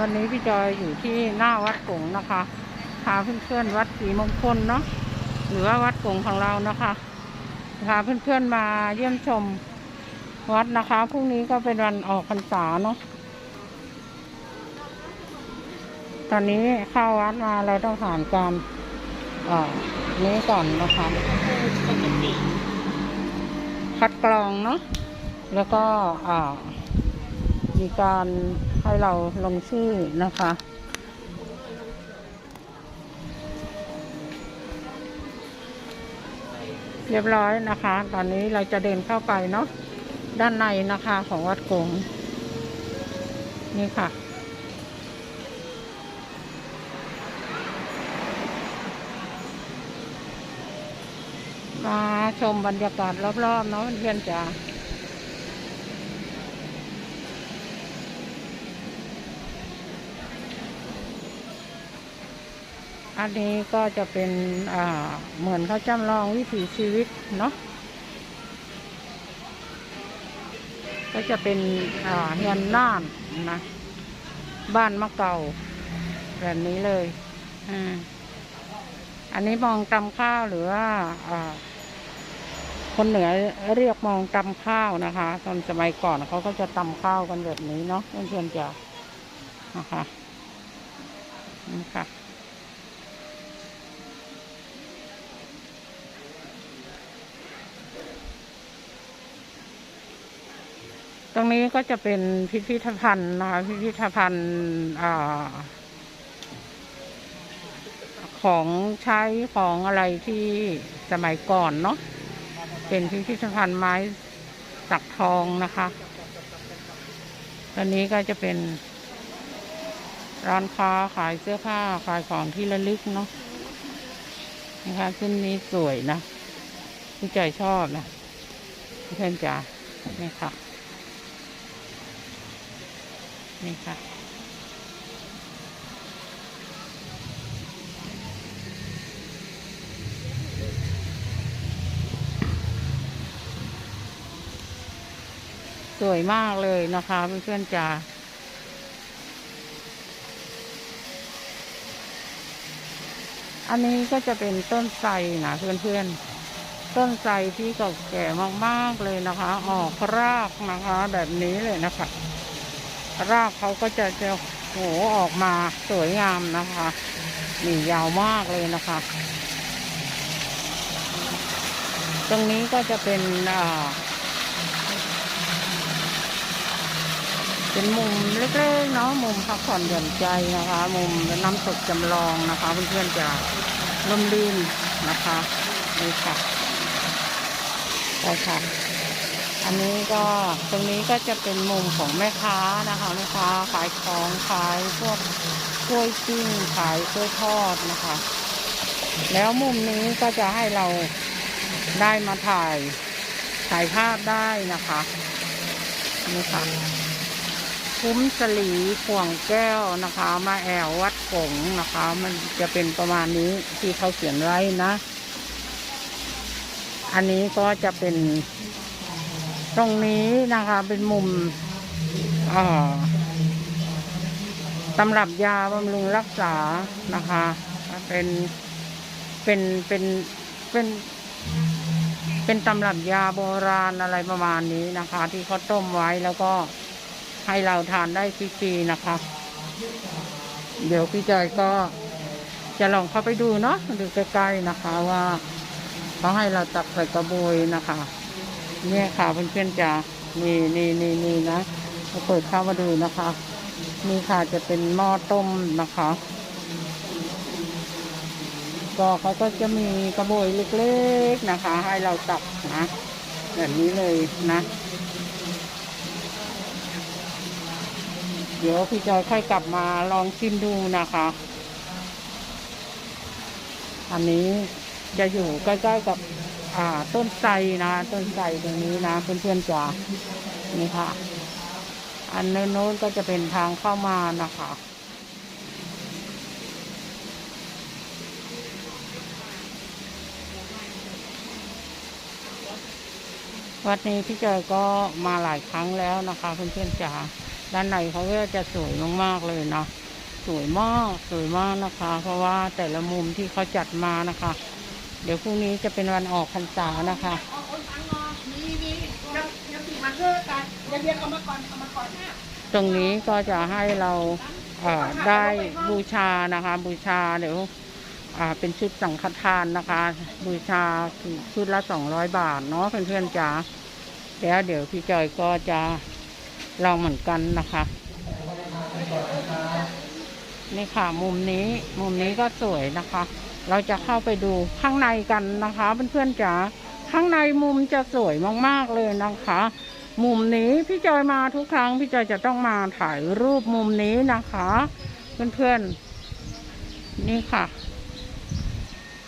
วันนี้พี่จอยอยู่ที่หน้าวัดกงนะคะพาเพื่อนๆวัดศรีมงคลเนาะหรือว่าวัดกงของเรานะคะพาเพื่อนๆมาเยี่ยมชมวัดนะคะพรุ่งนี้ก็เป็นวันออกพรรษาเนาะตอนนี้เข้าวัดมาเราต้องผ่านการนี้ก่อนนะคะคัดกรองเนาะแล้วก็อ่า มีการให้เราลงชื่อนะคะ เรียบร้อยนะคะ ตอนนี้เราจะเดินเข้าไปเนาะด้านในนะคะของวัดกงนี่ค่ะ มาชมบรรยากาศรอบๆเนาะเพื่อนจ๋า อันนี้ก็จะเป็นเหมือนเขาจำลองวิถีชีวิตเนาะก็จะเป็นเฮียนน่านนะ บ้านมะเก่าแบบนี้เลยออันนี้มองตำข้าวหรือว่าอ่าคนเหนือเรียกมองตำข้าวนะคะ ตอนสมัยก่อนเขาก็จะตำข้าวกันแบบนี้เนาะเพื่อนๆจะนะคะนี่ค่ะ ตรงนี้ก็จะเป็นพิพิธภัณฑ์นะคะพิพิธภัณฑ์ของใช้ของอะไรที่สมัยก่อนเนาะเป็นพิพิธภัณฑ์ไม้สักทองนะคะตอนนี้ก็จะเป็นร้านค้าขายเสื้อผ้าขายของที่ระลึกเนาะนะคะซึ่งนี้สวยนะพี่ใจชอบนะเพื่อนจ๋านี่ค่ะ นี่ค่ะ สวยมากเลยนะคะเพื่อนๆจ๋าอันนี้ก็จะเป็นต้นไทรนะเพื่อนๆต้นไทรที่เก่าแก่มาก ๆ เลยนะคะ ออกรากนะคะ แบบนี้เลยนะคะ รากเขาก็จะจะโหออกมาสวยงามนะคะนี่ยาวมากเลยนะคะ ตรงนี้ก็จะเป็นอ่าเป็นมุมเล็กๆเนาะมุมพักผ่อนหย่อนใจนะคะ มุมน้ำตกจำลองนะคะเพื่อนๆจะร่มรื่นนะคะนี่ค่ะใช่ค่ะ อันนี้ก็ตรงนี้ก็จะเป็นมุมของแม่ค้านะคะแม่ค้าขายของขายพวกกล้วยปิ้งขายกล้วยทอดนะคะ แล้วมุมนี้ก็จะให้เราได้มาถ่ายถ่ายภาพได้นะคะนี่ค่ะคุ้มสลีข่วงแก้วนะคะ มาแอววัดกงนะคะ มันจะเป็นประมาณนี้ที่เขาเขียนไว้นะ อันนี้ก็จะเป็น ตรงนี้นะคะเป็นมุมตำรับยาบำรุงรักษานะคะ เป็นเป็นเป็นเป็น เป็นตำรับยาโบราณอะไรประมาณนี้นะคะ ที่เขาต้มไว้แล้วก็ให้เราทานได้ฟรีๆนะคะ เดี๋ยวพี่จอยก็จะลองเข้าไปดูเนาะดูใกล้ๆนะคะว่าเขาให้เราตักใส่กระบวยนะคะ เนี่ยค่ะเพื่อนๆจะนี่นี่นี่นี่นะเราเปิดเข้ามาดูนะคะ นี่ค่ะจะเป็นหม้อต้มนะคะ ก็เขาก็จะมีกระบวยเล็กๆนะคะ ให้เราตักนะแบบนี้เลยนะ เดี๋ยวพี่จอยค่อยกลับมาลองชิมดูนะคะ อันนี้จะอยู่ใกล้ๆกับ อ่า ต้นไทรนะ ต้นไทรตรงนี้นะเพื่อนๆจ๋านี่ค่ะ อันโน้นก็จะเป็นทางเข้ามานะคะวัดนี้พี่จอยก็มาหลายครั้งแล้วนะคะเพื่อนๆจ๋าด้านในเขาก็จะสวยมากๆเลยเนาะสวยมากสวยมากนะคะ เพราะว่าแต่ละมุมที่เขาจัดมานะคะ เดี๋ยวพรุ่งนี้จะเป็นวันออกพรรษานะคะตรงนี้ก็จะให้เราได้บูชานะคะ บูชาเดี๋ยวเป็นชุดสังฆทานนะคะ บูชาชุดละสองร้อยบาทเนาะเพื่อนๆจ๋าแล้วเดี๋ยวพี่จอยก็จะลองเหมือนกันนะคะนี่ค่ะมุมนี้มุมนี้ก็สวยนะคะ เราจะเข้าไปดูข้างในกันนะคะเพื่อนๆจ๋าข้างในมุมจะสวยมากๆเลยนะคะ มุมนี้พี่จอยมาทุกครั้งพี่จอยจะต้องมาถ่ายรูปมุมนี้นะคะ เพื่อนๆนี่ค่ะ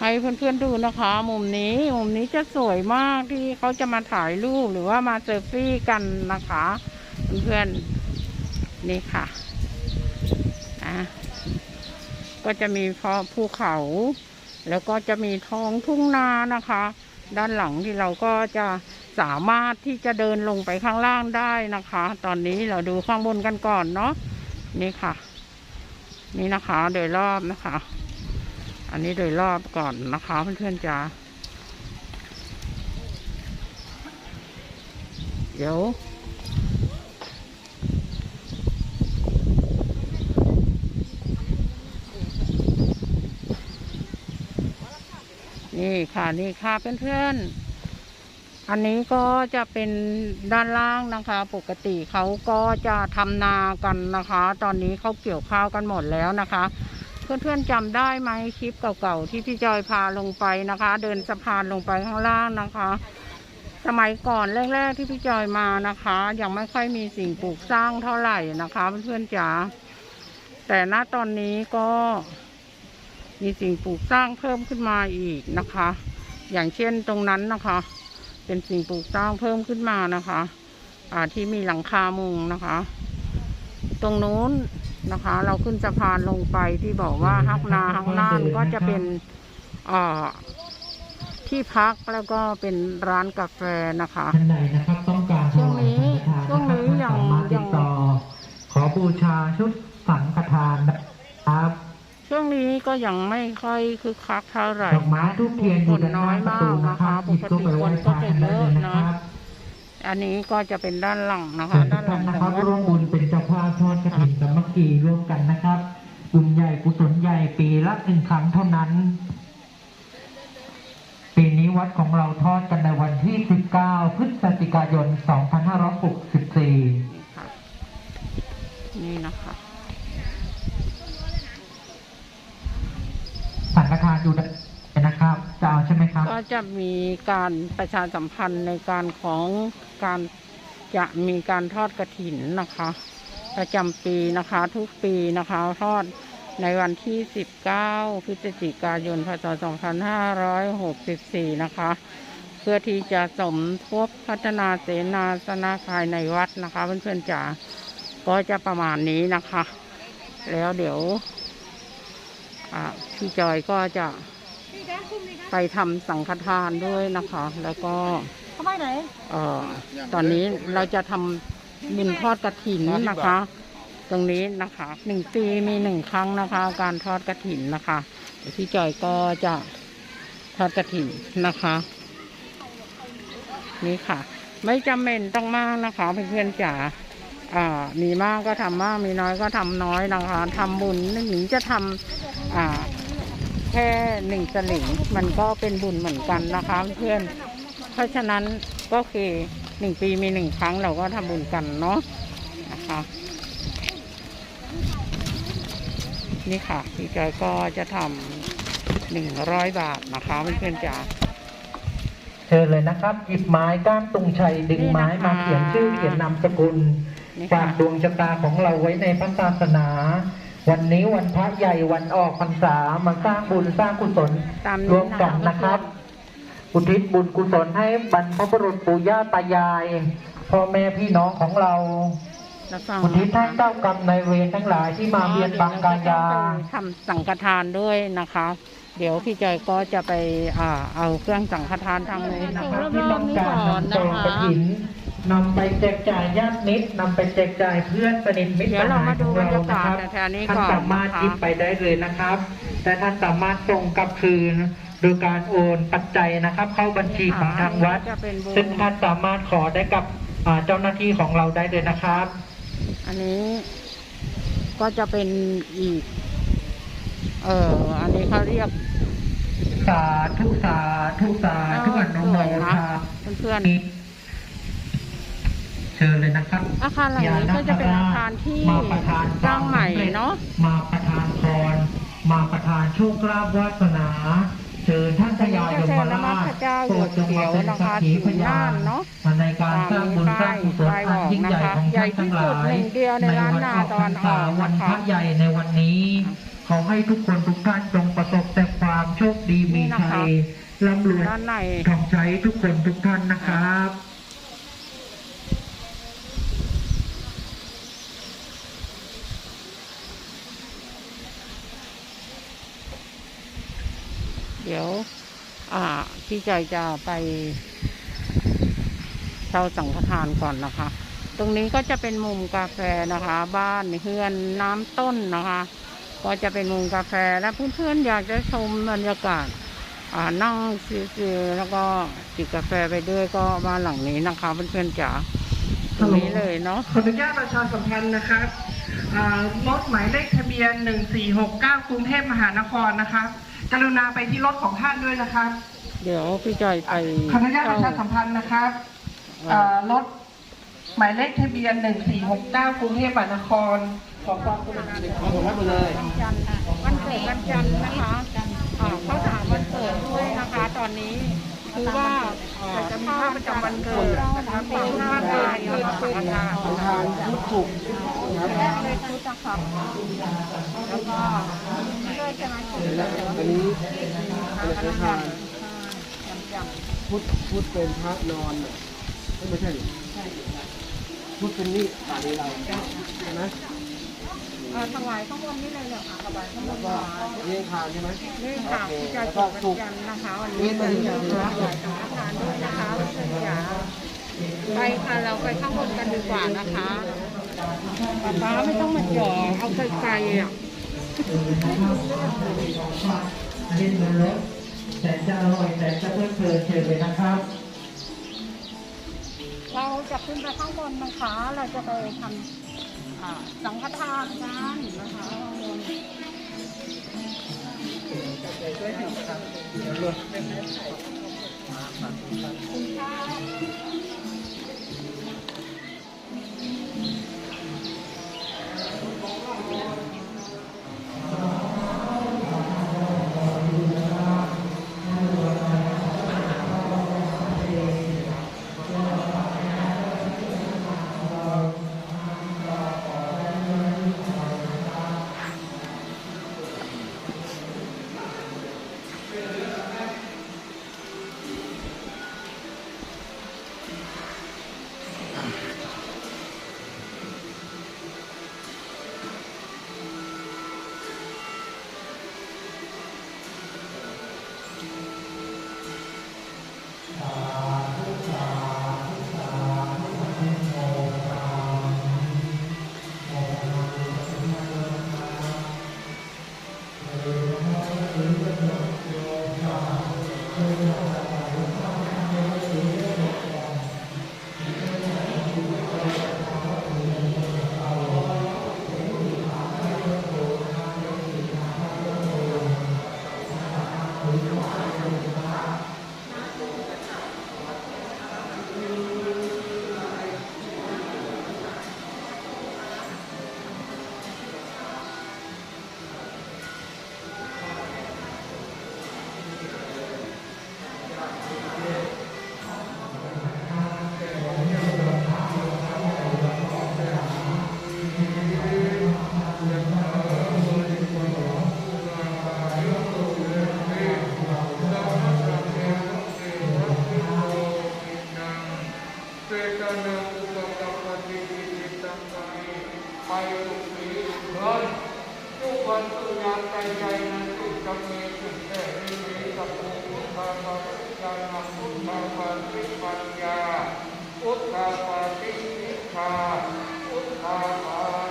ให้เพื่อนๆดูนะคะ มุมนี้มุมนี้จะสวยมากที่เขาจะมาถ่ายรูปหรือว่ามาเซลฟี่กันนะคะ เพื่อนๆนี่ค่ะอะก็จะมีพอภูเขา แล้วก็จะมีท้องทุ่งนานะคะ ด้านหลังที่เราก็จะสามารถที่จะเดินลงไปข้างล่างได้นะคะ ตอนนี้เราดูข้างบนกันก่อนเนาะนี่ค่ะ นี่นะคะโดยรอบนะคะ อันนี้โดยรอบก่อนนะคะเพื่อนๆจ๋าเดี๋ยว นี่ค่ะนี่ค่ะเพื่อนๆ อันนี้ก็จะเป็นด้านล่างนะคะ ปกติเขาก็จะทำนากันนะคะ ตอนนี้เขาเกี่ยวข้าวกันหมดแล้วนะคะ เพื่อนๆจำได้ไหมคลิปเก่าๆที่พี่จอยพาลงไปนะคะ เดินสะพานลงไปข้างล่างนะคะ สมัยก่อนแรกๆที่พี่จอยมานะคะ ยังไม่ค่อยมีสิ่งปลูกสร้างเท่าไหร่นะคะ เพื่อนๆจ๋าแต่ณตอนนี้ก็ มีสิ่งปลูกสร้างเพิ่มขึ้นมาอีกนะคะ อย่างเช่นตรงนั้นนะคะ เป็นสิ่งปลูกสร้างเพิ่มขึ้นมานะคะอ่าที่มีหลังคามุงนะคะ ตรงนู้นนะคะ เราขึ้นสะพานลงไปที่บอกว่าฮักนาฮักน่านก็จะเป็นอ่าที่พักแล้วก็เป็นร้านกาแฟนะคะท่านใดนะครับต้องการถวายสังฆทานช่วงนี้นะครับยังสามารถติดต่อขอบูชาชุดสังฆทานนะครับ ช่วงนี้ก็ยังไม่ค่อยคึกคักเท่าไหร่ดอกไม้ทูบเทียนอยู่ด้านหน้าประตูนะครับหยิบเข้าไปไหว้พระกันได้เลยนะครับอันนี้ก็จะเป็นด้านหลังนะคะเชิญทุด้ากนหลัท่างนนะขคอรังบวัดร่วมบุญเป็นเจ้าภาพทอดกระถิ่นสามัคคีร่วมกันนะครับบุญใหญ่กุศลใหญ่ปีละหนึ่งครั้งเท่านั้น ปีนี้วัดของเราทอดกันในวันที่ 19 พฤศจิกายน 2564 นี่ค่ะนี่นะคะ สังฆทานอยู่ด้านในนะครับ จะเอาใช่ไหมครับ ก็ จะมีการประชาสัมพันธ์ในการของการจะมีการทอดกระถินนะคะ ประจำปีนะคะทุกปีนะคะทอดในวันที่ 19 พฤศจิกายน พศ 2564 นะคะ เพื่อที่จะสมทบพัฒนาเสนาสนะภายในวัดนะคะ เพื่อนๆจ๋าก็จะประมาณนี้นะคะ แล้วเดี๋ยวอ่าพี่จอยก็จะ ไปทำสังฆทานด้วยนะคะ แล้วก็ทำไมไหนเอ่อตอนนี้เราจะทำบุญทอดกระถินนะคะ ตรงนี้นะคะหนึ่งปีมีหนึ่งครั้งนะคะ การทอดกระถินนะคะเดี๋ยวพี่จอยก็จะทอดกระถินนะคะ นี่ค่ะ ไม่จำเป็นต้องมากนะคะเพื่อนๆจ๋าอ่ามีมากก็ทำมากมีน้อยก็ทำน้อยนะคะทำบุญหนึ่งจะทำอ่า แค่หนึ่งสลึงมันก็เป็นบุญเหมือนกันนะคะเพื่อน เพราะฉะนั้นก็คือหนึ่งปีมีหนึ่งครั้งเราก็ทำบุญกันเนาะนะคะนี่ค่ะพี่จอยก็จะทำหนึ่งร้อยบาทนะคะเพื่อนๆจ๋าเชิญเลยนะครับหยิบไม้ก้านตุงชัยดึงไม้มาเขียนชื่อเขียนนามสกุลฝากดวงชะตาของเราไว้ในพระศาสนา วันนี้วันพระใหญ่วันออกพรรษามาสร้างบุญสร้างกุศลตามรนี้วมกันนะครับ อุทิศบุญกุศลให้บรรพบุรุษปู่ย่าตายายพ่อแม่พี่น้องของเราแล้วก็อุทิศให้เจ้ากรรมนายเวรทั้งหลายที่มาเบียนบังกายาทำสังฆทานด้วยนะคะ เดี๋ยวพี่จอยก็จะไปอ่าเอาเครื่องสังฆทานทางนู้นนะนะคคะรับที่ที่ต้ต้อองงกาการรนำนำซซอองงกกระระถิถิน นนำไปแจกจ่ายญาติมิตรนำไปแจกจ่ายเพื่อนสนิทมิตรเดี๋ยวเรามาดูสหของบรรยากาศนะครับแถวๆนี้ท่านก่อนสามารถนะคะหยิบไปได้เลยนะครับ แต่ท่านสามารถส่งกลับคืนโดยการโอนปัจจัยนะครับ เข้าบัญชีของทางวัดจะเป็นบุญซึ่งท่านสามารถขอได้กับอ่าเจ้าหน้าที่ของเราได้เลยนะครับ อันนี้ก็จะเป็นอีก เอออันนี้เขาเรียกสาธุสาธุสาธุอนุโมทนาเพื่อนเชิญเลยนะครับ อาคารหลังนี้ก็จะเป็นอาคารที่มาประทานสร้างใหม่เนอะมาประทานพรมาประทานโชคลาภวาสนาเชิญท่านพญายมราชโปรดจงมาเป็นสักขีพยานในการสร้างบุญสร้างกุศลอันยิ่งใหญ่ของท่านทั้งหลายในวันออกพรรษาวันพระใหญ่ในวันนี้ ขอให้ทุกคนทุกท่านจงประสบแต่ความโชคดีมีชัยร่ำรวยด้านในทองใช้ทุกคนทุกท่านนะครับ ดี๋ยว อ่าพี่จอยจะไปเช่าสังฆทานก่อนนะคะ ตรงนี้ก็จะเป็นมุมกาแฟนะคะ บ้านเฮือนน้ำต้นนะคะ ก็จะเป็นมุมกาแฟและเพื่อนๆอยากจะชมบรรยากาศนั่งซิวๆแล้วก็จิบกาแฟไปด้วยก็บ้านหลังนี้นะคะเพื่อนๆจ๋าตรงนี้เลยเนาะขออนุญาตประชาสัมพันธ์นะครับอ่ารถหมายเลขทะเบียน 1469 กรุงเทพมหานครนะครับ กรุณาไปที่รถของท่านด้วยนะครับ เดี๋ยวพี่จอยไปขออนุญาตประชาสัมพันธ์นะครับอ่ารถหมายเลขทะเบียน 1469กรุงเทพมหานครขอความกรุณาวันจันทร์ค่ะวันเกิดวันจันทร์นะคะอ่าเขาถามวันเกิดด้วยนะคะ ตอนนี้ คือว่าจะมีภาพประจำวันเกิดนะครับเป็นหน้าตายนะคะสังฆทานทานยุทธุกแรกเลยชุดนะครับแล้วก็ด้วยใช่ไหมชุดอันนี้อะไรนะทานพุทธพุทธเป็นพระนอนไม่ใช่ดิพุทธเป็นนี่ตาดีเราใช่ไหม เอ่อถวายข้างบนนี่เลยเหรอคะถวายข้างบแล้วนก็เลี้ยงทานใช่ไหมนี่ค่ะที่จะจุดวันจันนะคะวันนี้เป็นเรื่องรัวสังฆทานด้วยนะคะเพื่อนๆจ๋าไปค่ะเราไปข้างบนกันดีกว่านะคะป๊าไม่ต้องมาจ่อเอาไกลๆอะเล่นบนรถแสนจะอร่อยแสนจะเพลิดเพลินเชิญเลยนะครับเราจะขึ้นไปข้างบนนะคะ เราจะไปทำ สังฆทานกันนะคะข้างบนคุณค่ะ วันตุยานใจใจนั้นตุจะมีจิตแต่มีสัพพุทธาภาวิจานาพุทธาภาวิปัญญาพุทธาภาวิสิกขาพุทธาภา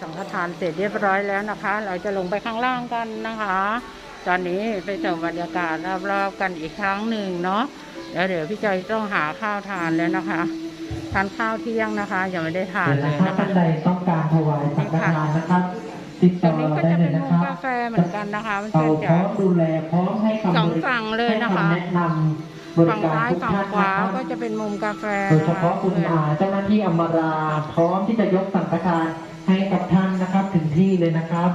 สังฆทานเสร็จเรียบร้อยแล้วนะคะ เราจะลงไปข้างล่างกันนะคะ ตอนนี้ไปชมบรรยากาศรอบๆกันอีกครั้งหนึ่งเนาะแล้วเดี๋ยวพี่จอยต้องหาข้าวทานแล้วนะคะทานข้าวเที่ยงนะคะยังไม่ได้ทานเดี๋ยวเลนะยครับนะคะท่านใดต้องการถวายสังฆทานนะครับติดตรต่องนี้ก็ได้จะเลเป็ยนนะมุคมรับกาแฟเหมือนกันนะคะเพื่เราอนๆพร้จะอมดูแลพร้อมให้คำสองบริฝั่งเลยนะคะให้ำแนะนำบริฝั่งการซ้ายทุกฝั่งท่านขวานะครับก็จะเป็นมุมกาแฟโดยนะเฉคะพาะคุณอาเจ้าหน้าที่อมรา พร้อมที่จะยกสังฆทาน ให้กับท่านนะครับถึงที่เลยนะครับ